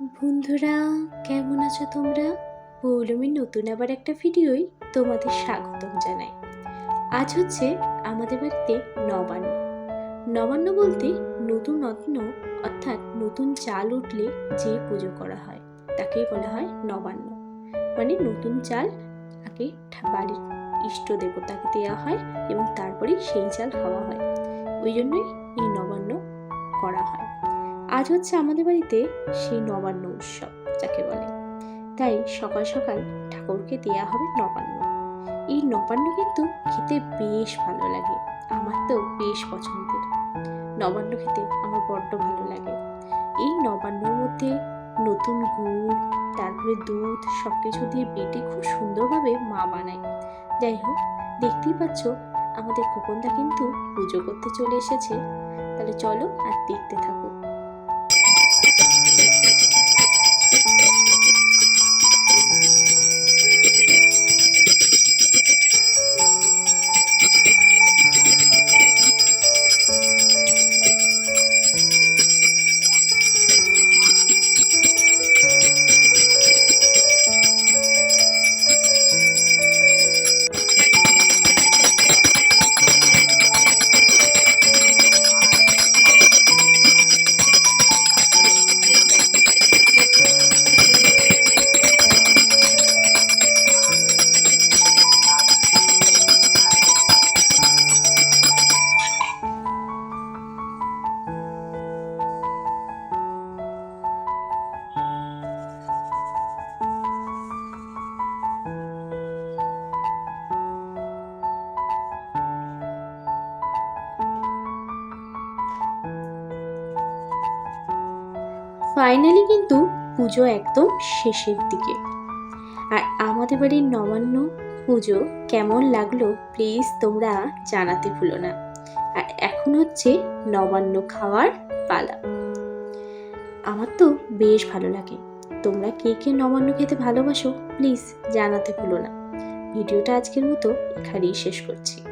বন্ধুরা, কেমন আছো তোমরা? পৌলমীর নতুন আবার একটা ভিডিওই তোমাদের স্বাগতম জানাই। আজ হচ্ছে আমাদের বাড়িতে নবান্ন। নবান্ন বলতে নতুন অন্ন অর্থাৎ নতুন চাল উঠলে যে পুজো করা হয়, তাকেই বলা হয় নবান্ন। মানে নতুন চাল আগে বাড়ির ইষ্ট দেবতাকে দেওয়া হয় এবং তারপরেই সেই চাল খাওয়া হয়। ওই জন্যই এই নবান্ন করা হয়। আজ হচ্ছে আমাদের বাড়িতে সেই নবান্ন উৎসব, যাকে বলে। তাই সকাল সকাল ঠাকুরকে দেয়া হবে নবান্ন। এই নবান্ন কিন্তু খেতে বেশ ভালো লাগে। আমার তো বেশ পছন্দের। নবান্ন খেতে আমার বড্ড ভালো লাগে। এই নবান্নর মধ্যে নতুন গুড়, তারপরে দুধ সব কিছু দিয়ে বেটে খুব সুন্দরভাবে মা বানায়। যাই হোক, দেখতেই পাচ্ছ আমাদের খোকনদা কিন্তু পুজো করতে চলে এসেছে। তাহলে চলো আর দেখতে থাকো। ফাইনালি কিন্তু পুজো একদম শেষের দিকে। আর আমাদের বাড়ির নবান্ন পুজো কেমন লাগল প্লিজ তোমরা জানাতে ভুলো না। আর এখন হচ্ছে নবান্ন খাওয়ার পালা। আমার তো বেশ ভালো লাগে। তোমরা কে কে নবান্ন খেতে ভালোবাসো প্লিজ জানাতে ভুলো না। ভিডিওটা আজকের মতো এখানেই শেষ করছি।